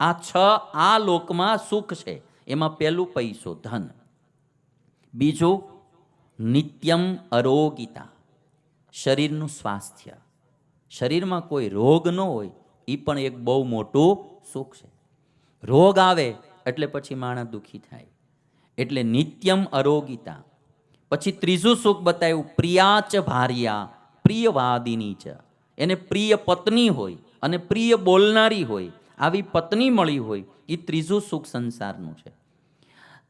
આ છ આ લોકમાં સુખ છે. એમાં પહેલું પૈસો, ધન. બીજું, નિત્યમ અરોગિતા. શરીરનું સ્વાસ્થ્ય. શરીરમાં કોઈ રોગ ન હોય એ પણ એક બહુ મોટું સુખ છે. રોગ આવે, એટલે પછી માણસ દુઃખી થાય. એટલે નિત્યમ અરોગિતા. પછી ત્રીજું સુખ બતાવ્યું પ્રિયાચ ભાર્યા, પ્રિયવાદિની છે એને પ્રિય પત્ની હોય અને પ્રિય બોલનારી હોય આવી પત્ની મળી હોય એ ત્રીજું સુખ સંસારનું છે.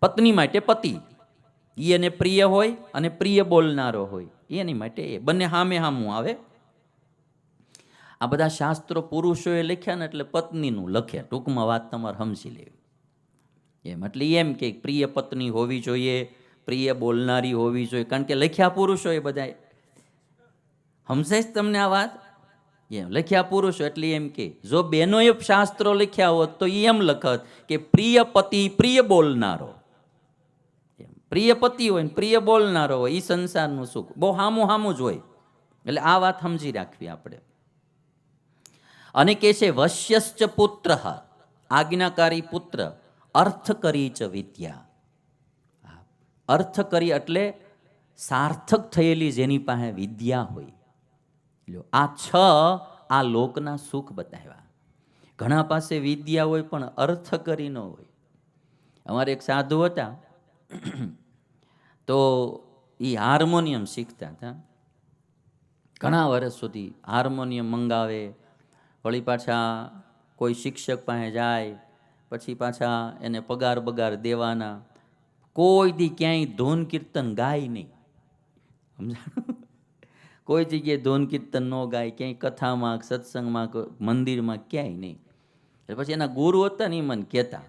પત્ની માટે પતિ એ એને પ્રિય હોય અને પ્રિય બોલનારો હોય એની માટે એ. બંને હામે હામું આવે. આ બધા શાસ્ત્રો પુરુષોએ લખ્યા ને એટલે પત્નીનું લખ્યા ટૂંકમાં વાત તમારે સમજી લેવી. એમ એટલે એમ કે પ્રિય પત્ની હોવી જોઈએ, પ્રિય બોલનારી હોવી જોઈએ. કારણ કે લખ્યા પુરુષો એ બધા સમજાય તમને આ વાત? એમ લખ્યા પુરુષો એટલે એમ કે, જો બેનોએ શાસ્ત્રો લખ્યા હોત તો એમ લખત કે, પ્રિય પતિ પ્રિય બોલનારો. પ્રિય પતિ હોય પ્રિય બોલનારો હોય એ સંસારનું સુખ. બહુ હામું હામું જ હોય. એટલે આ વાત સમજી રાખવી આપણે. અને કે છે, વશ્યશ્ચ પુત્ર. આજ્ઞાકારી પુત્ર, અર્થ કરી ચ વિદ્યા. અર્થ કરી એટલે સાર્થક થયેલી જેની પાસે વિદ્યા હોય. લ્યો. આ છ આ લોકના સુખ બતાવ્યા. ઘણા પાસે વિદ્યા હોય પણ અર્થ કરી ન હોય. અમારે એક સાધુ હતા. તો એ હાર્મોનિયમ શીખતા હતા. ઘણા વર્ષ સુધી હાર્મોનિયમ મંગાવે, વળી પાછા કોઈ શિક્ષક પાસે જાય, પછી પાછા એને પગાર બગાર દેવાના. કોઈ દી ક્યાંય ધૂન કીર્તન ગાય નહીં. સમજાણું? કોઈ જગ્યાએ ધોન કીર્તન ન ગાય, ક્યાંય કથામાં, સત્સંગમાં મંદિરમાં ક્યાંય નહીં. એટલે પછી એના ગુરુ હતા ને એ મને કહેતા.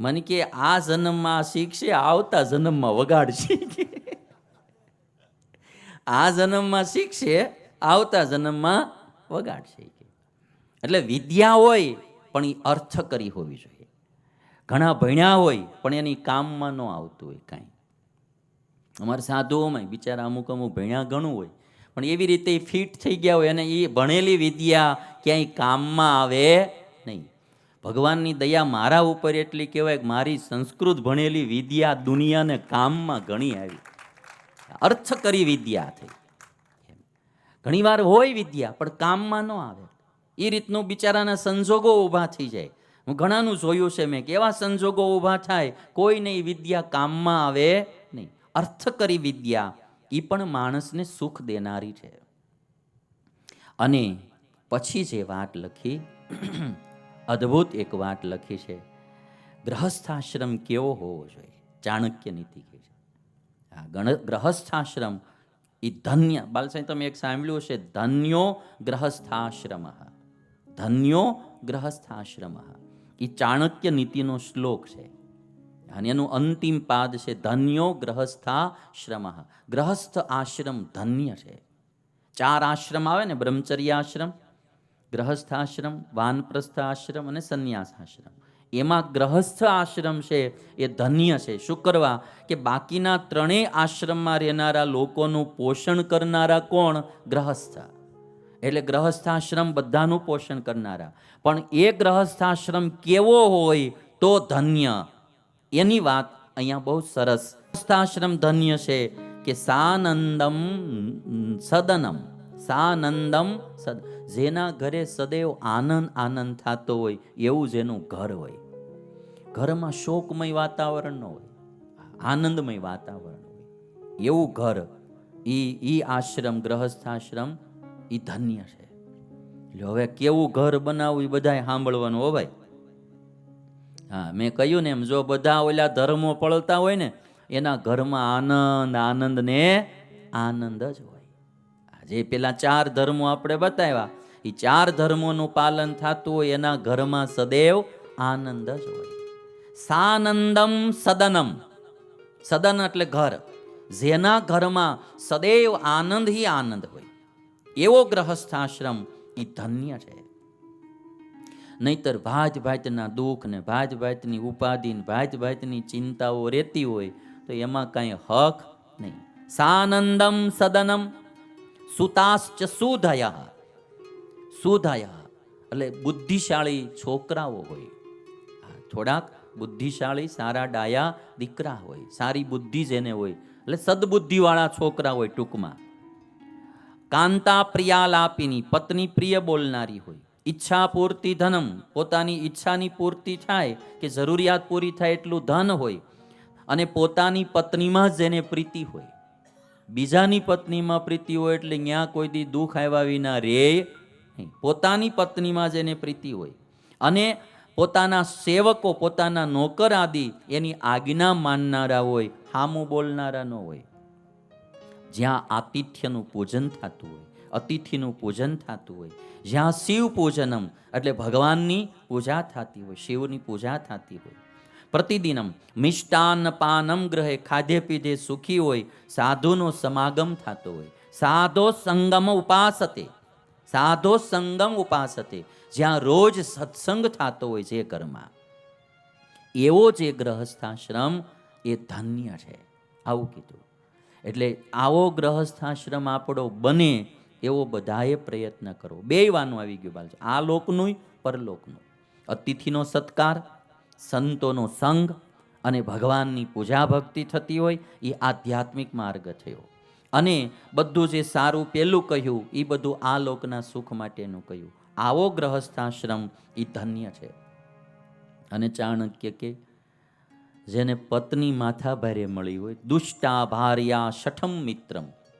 મને કે, આ જન્મમાં શીખશે આવતા જન્મમાં વગાડશે આ જન્મમાં શીખશે આવતા જન્મમાં વગાડશે એટલે વિદ્યા હોય, પણ એ અર્થ કરી હોવી જોઈએ. ઘણા ભણ્યા હોય, પણ એની કામમાં ન આવતું હોય કાંઈ. અમારા સાધુઓમાં બિચારા અમુક અમુક ભણ્યા ઘણું હોય પણ એવી રીતે એ ફિટ થઈ ગયા હોય અને એ ભણેલી વિદ્યા ક્યાંય કામમાં આવે નહીં. ભગવાનની દયા મારા ઉપર એટલી કહેવાય કે મારી સંસ્કૃત ભણેલી વિદ્યા દુનિયાને કામમાં ઘણી આવી. અર્થ કરી વિદ્યા થઈ. ઘણીવાર હોય વિદ્યા, પણ કામમાં ન આવે. એ રીતનું બિચારાના સંજોગો ઊભા થઈ જાય. હું ઘણાનું જોયું છે મેં કેવા સંજોગો ઊભા થાય કોઈને એ વિદ્યા કામમાં આવે નહીં. અર્થ કરી વિદ્યા એ પણ માણસને સુખ દેનારી છે. અને પછી જે વાત લખી, અદ્ભુત એક વાત લખી છે, ગ્રહસ્થાશ્રમ કેવો હોવો જોઈએ? ચાણક્ય નીતિ કહે છે. હા, ગણ, ગ્રહસ્થાશ્રમ એ ધન્ય બાલસાઈ તમે એક સાંભળ્યું હશે, ધન્યો ગ્રહસ્થાશ્રમ. ધન્યો ગ્રહસ્થાશ્રમ. એ ચાણક્ય નીતિનો શ્લોક છે. અને એનું અંતિમ પાદ છે, ધન્યો ગ્રહસ્થાશ્રમ ગ્રહસ્થ આશ્રમ ધન્ય છે. ચાર આશ્રમ આવે ને બ્રહ્મચર્યાશ્રમ ગ્રહસ્થાશ્રમ વાનપ્રસ્થ આશ્રમ અને સંન્યાસ આશ્રમ. એમાં ગ્રહસ્થ આશ્રમ છે, એ ધન્ય છે. શું કરવા? કે બાકીના ત્રણેય આશ્રમમાં રહેનારા લોકોનું પોષણ કરનારા કોણ? ગ્રહસ્થ. એટલે ગ્રહસ્થાશ્રમ બધાનું પોષણ કરનારા. પણ એ ગ્રહસ્થાશ્રમ કેવો હોય તો ધન્ય. એની વાત અહીંયા બહુ સરસ. ગ્રહસ્થાશ્રમ ધન્ય છે કે સાનંદમ સદનમ. સાનંદમ સદ. જેના ઘરે સદૈવ આનંદ આનંદ થતો હોય, એવું જેનું ઘર હોય. ઘરમાં શોકમય વાતાવરણ ન હોય, આનંદમય વાતાવરણ હોય. એવું ઘર, ઈ ઈ આશ્રમ, ગ્રહસ્થાશ્રમ એ ધન્ય છે. એટલે હવે કેવું ઘર બનાવવું એ બધાએ સાંભળવાનું હો ભાઈ. હા, મેં કહ્યું ને એમ, જો બધા ઓલા ધર્મો પળતા હોય ને, એના ઘરમાં આનંદ આનંદ ને આનંદ જ હોય. આજે પેલા ચાર ધર્મો આપણે બતાવ્યા. એ ચાર ધર્મોનું પાલન થતું હોય, એના ઘરમાં સદૈવ આનંદ જ હોય. સાનંદમ સદનમ. સદન એટલે ઘર. જેના ઘરમાં સદૈવ આનંદ હી આનંદ હોય. એવો ગ્રહસ્થાશ્રમ એ ધન્ય છે. નહીતર ભાત ભાતના દુઃખ ને ભાત ભાતની ઉપાધિ ને ભાત ભાતની ચિંતાઓ રહેતી હોય તો એમાં કાંઈ હક નહીં. સાનંદમ સદનમ સુતાશ્ચ સુધયા. સુધયા. એટલે બુદ્ધિશાળી છોકરાઓ હોય. થોડાક બુદ્ધિશાળી સારા ડાયા દીકરા હોય, સારી બુદ્ધિ જેને હોય. એટલે સદબુદ્ધિવાળા છોકરા હોય ટૂંકમાં. કાંતા પ્રિયાલાપીની પત્ની પ્રિય બોલનારી હોય. ઈચ્છા પૂર્તિ ધનમ પોતાની ઈચ્છાની પૂર્તિ થાય કે જરૂરિયાત પૂરી થાય એટલું ધન હોય અને પોતાની પત્નીમાં જ જેને પ્રીતિ હોય. બીજાની પત્નીમાં પ્રીતિ હોય એટલે ત્યાં કોઈ દી દુઃખ આવ્યા વિના રે પોતાની પત્નીમાં જેને પ્રીતિ હોય અને પોતાના સેવકો, પોતાના નોકર આદિ એની આજ્ઞા માનનારા હોય, હામું બોલનારા ન હોય. જ્યાં આતિથ્યનું પૂજન થતું હોય અતિથિનું પૂજન થતું હોય. જ્યાં શિવ પૂજનમ, એટલે ભગવાનની પૂજા થતી હોય, શિવની પૂજા થતી હોય. પ્રતિદિનમ મિષ્ટાન પાનમ ગ્રહે ખાધે પીધે સુખી હોય, સાધુનો સમાગમ થતો હોય. સાધો સંગમ ઉપાસતે, સાધો સંગમ ઉપાસતે, જ્યાં રોજ સત્સંગ થતો હોય જે ઘરમાં. એવો જે ગ્રહસ્થાશ્રમ એ ધન્ય છે. આવું કીધું. એટલે આવો ગ્રહસ્થાશ્રમ આપણો બને એવો બધાએ પ્રયત્ન કરવો. બે વાનું આવી ગયું બાલજી. આ લોકનું પરલોકનું. અતિથિનો સત્કાર, સંતોનો સંગ અને ભગવાનની પૂજા ભક્તિ થતી હોય એ આધ્યાત્મિક માર્ગ થયો. અને બધું જે સારું પેલું કહ્યું, એ બધું આ લોકના સુખ માટેનું કહ્યું. આવો ગ્રહસ્થાશ્રમ એ ધન્ય છે. અને ચાણક્ય કે જેને પત્ની માથા ભારે મળી હોય દુષ્ટા ભાર્યા શઠમ મિત્રમ.